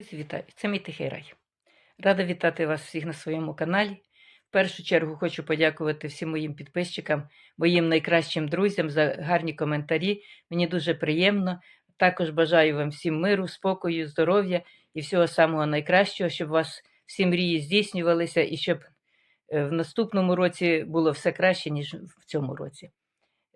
Вітаю, це мій тихий рай. Рада вітати вас всіх на своєму каналі. В першу чергу хочу подякувати всім моїм підписчикам, моїм найкращим друзям за гарні коментарі. Мені дуже приємно. Також бажаю вам всім миру, спокою, здоров'я і всього самого найкращого, щоб у вас всі мрії здійснювалися і щоб е, в наступному році було все краще, ніж в цьому році.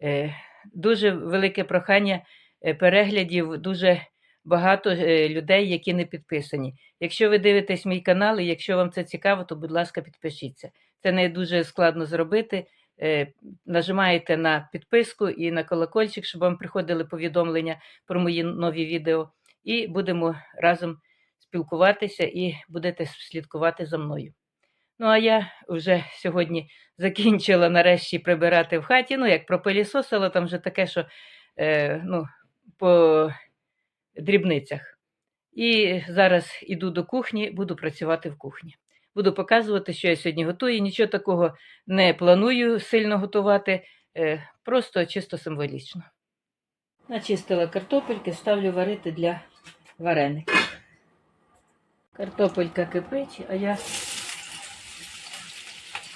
Е, Дуже велике прохання е, переглядів, дуже багато е, людей, які не підписані. Якщо ви дивитесь мій канал, і якщо вам це цікаво, то, будь ласка, підпишіться. Це не дуже складно зробити. Е, Нажимаєте на підписку і на колокольчик, щоб вам приходили повідомлення про мої нові відео. І будемо разом спілкуватися і будете слідкувати за мною. Ну, а я вже сьогодні закінчила нарешті прибирати в хаті. Ну, як пропилісосила, там вже таке, що е, ну, по дрібницях. І зараз іду до кухні, буду працювати в кухні. Буду показувати, що я сьогодні готую. Нічого такого не планую сильно готувати, е, просто чисто символічно. Начистила картопельки, ставлю варити для вареників. Картопелька кипить, а я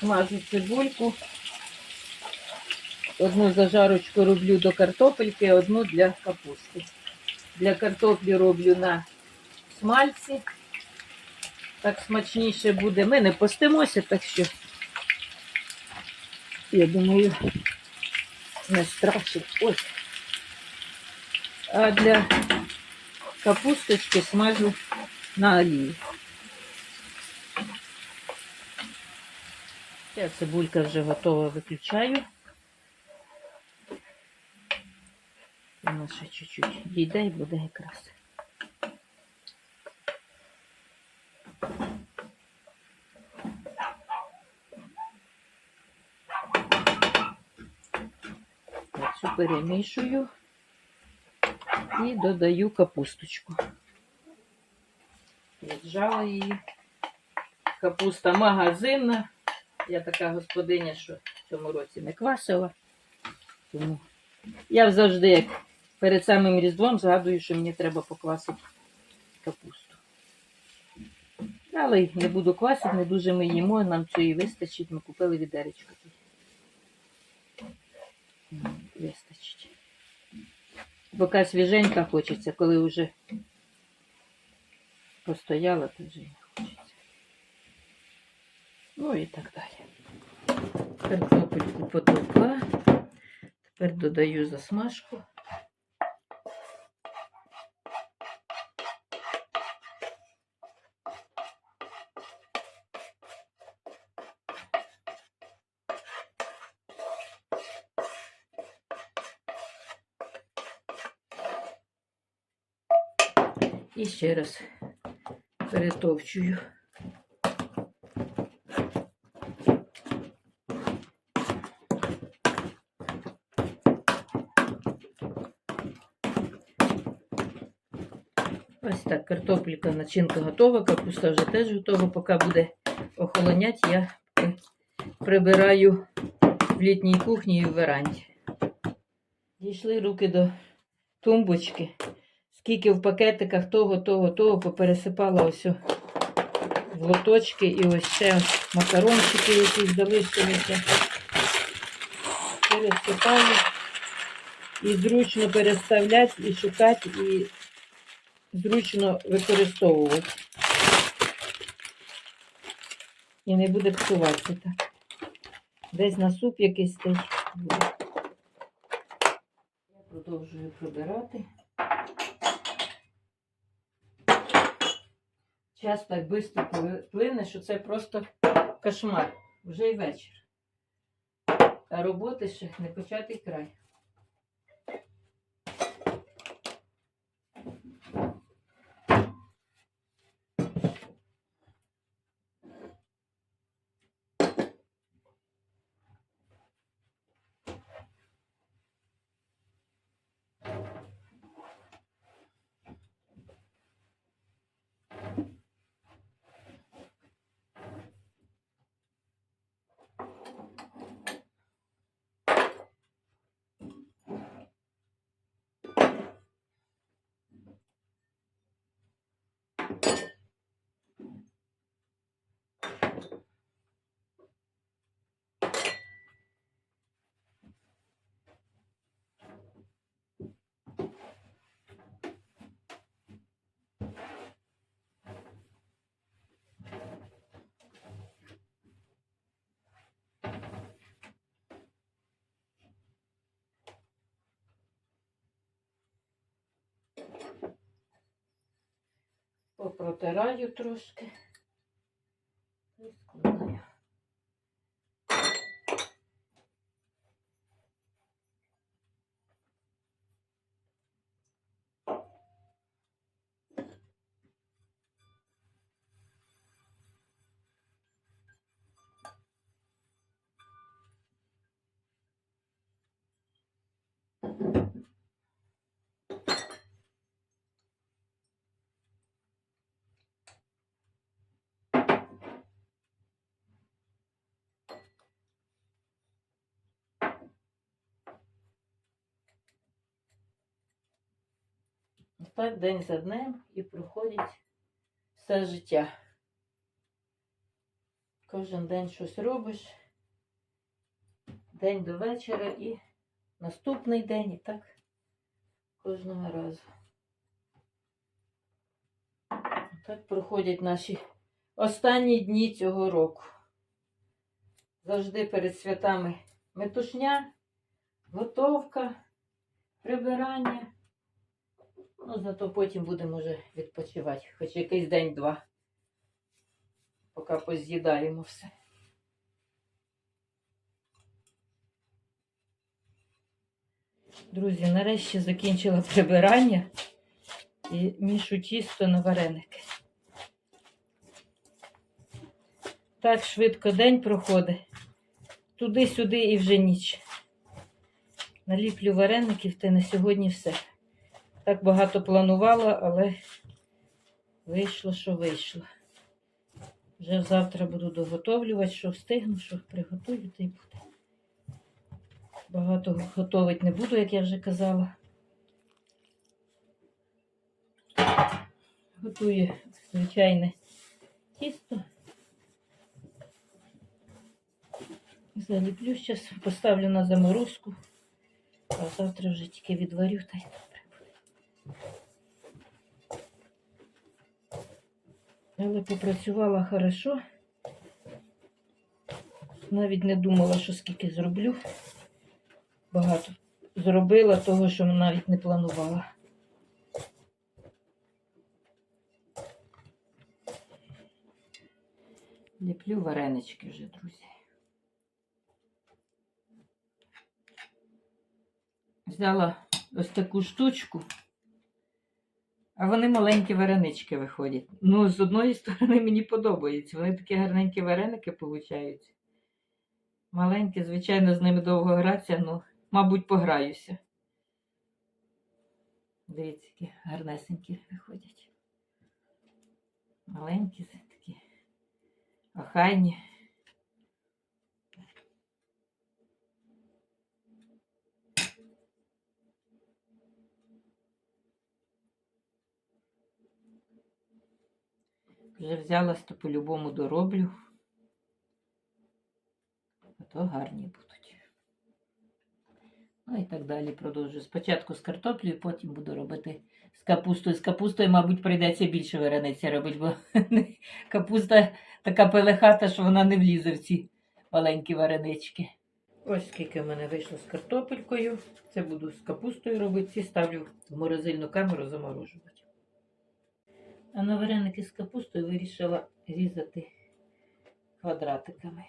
смажу цибульку. Одну зажарочку роблю до картопельки, одну для капусти. Для картоплі роблю на смальці. Так смачніше буде. Ми не постимося, так що, я думаю, не страшить. Ось. А для капусточки смажу на олії. Ця цибулька вже готова, виключаю. Вона ще чуть-чуть дійде і буде якраз. Цю перемішую і додаю капусточку. Віджала її. Капуста магазинна. Я така господиня, що в цьому році не квасила. Тому я завжди, як перед самим Різдвом, згадую, що мені треба поквасити капусту. Але не буду квасити, не дуже ми їмо, нам цієї вистачить. Ми купили відеречко. Вистачить. Поки свіженька хочеться, коли вже постояла, то вже не хочеться. Ну і так далі. Картопельку потовкла. Тепер додаю засмажку. І ще раз перетовчую. Ось так, картопелька, начинка готова, капуста вже теж готова. Поки буде охолонять, я прибираю в літній кухні і в веранді. Дійшли руки до тумбочки. Скільки в пакетиках того, того, того попересипала ось в лоточки і ось ще макарончики якісь залишилися. Пересипаю. І зручно переставляти, і шукати, і зручно використовувати. І не буде псуватися так. Десь на суп якийсь теж буде. Я продовжую прибирати. Час так швидко плине, що це просто кошмар. Вже й вечір. А роботи ще не початий край. Попротираю трошки. І складаю. Так день за днем і проходить все життя. Кожен день щось робиш, день до вечора і наступний день, і так кожного разу. Так проходять наші останні дні цього року. Завжди перед святами метушня, готовка, прибирання. Ну, зато потім будемо вже відпочивати. Хоч якийсь день-два. Поки поз'їдаємо все. Друзі, нарешті закінчила прибирання і мішу тісто на вареники. Так швидко день проходить. Туди-сюди і вже ніч. Наліплю вареників та на сьогодні все. Так багато планувала, але вийшло, що вийшло. Вже завтра буду доготовлювати, що встигну, що приготую, та й буде. Багато готувати не буду, як я вже казала. Готую звичайне тісто. Заліплю зараз, поставлю на заморозку, а завтра вже тільки відварю та й. Але попрацювала хорошо. Навіть не думала, що скільки зроблю. Багато зробила того, що навіть не планувала. Ліплю варенички вже, друзі. Взяла ось таку штучку, а вони маленькі варенички виходять. Ну, з одної сторони мені подобається. Вони такі гарненькі вареники получаються. Маленькі, звичайно, з ними довго гратися, ну, мабуть, пограюся. Дивіться, які гарнесенькі виходять. Маленькі такі, охайні. Вже взялась, то по-любому дороблю. А то гарні будуть. Ну і так далі продовжую. Спочатку з картоплею, потім буду робити з капустою. З капустою, мабуть, прийдеться більше варениця робити, бо капуста така пелехата, що вона не влізе в ці маленькі варенички. Ось скільки в мене вийшло з картопелькою. Це буду з капустою робити. Ці ставлю в морозильну камеру заморожувати. А на вареники з капустою вирішила різати квадратиками.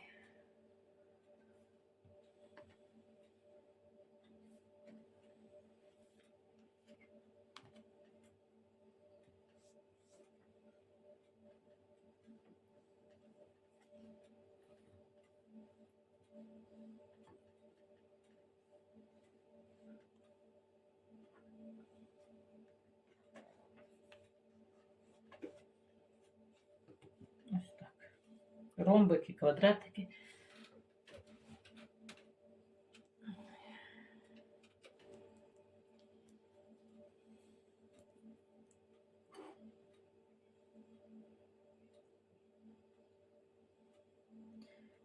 Ромбики, квадратики.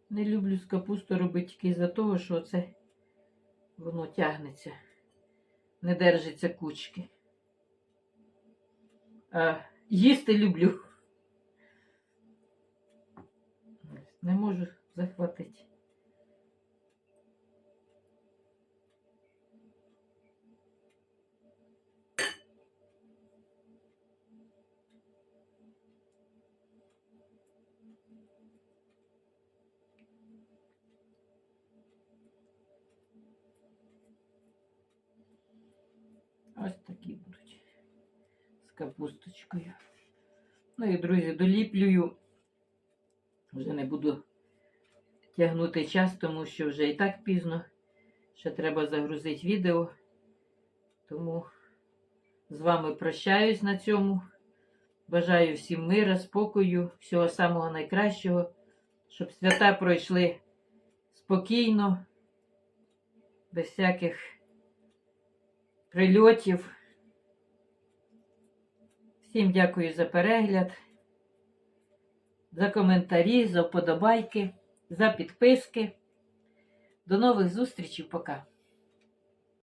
Не люблю з капусту робити тільки за того, що це воно тягнеться, не держиться кучки. А їсти люблю. Не можу захватити. Ось такі будуть з капусточкою. Ну і друзі, доліплюю. Вже не буду тягнути час, тому що вже і так пізно. Ще треба загрузити відео. Тому з вами прощаюсь на цьому. Бажаю всім мира, спокою, всього самого найкращого, щоб свята пройшли спокійно, без всяких прильотів. Всім дякую за перегляд, за коментарі, за вподобайки, за підписки. До нових зустрічей. Пока.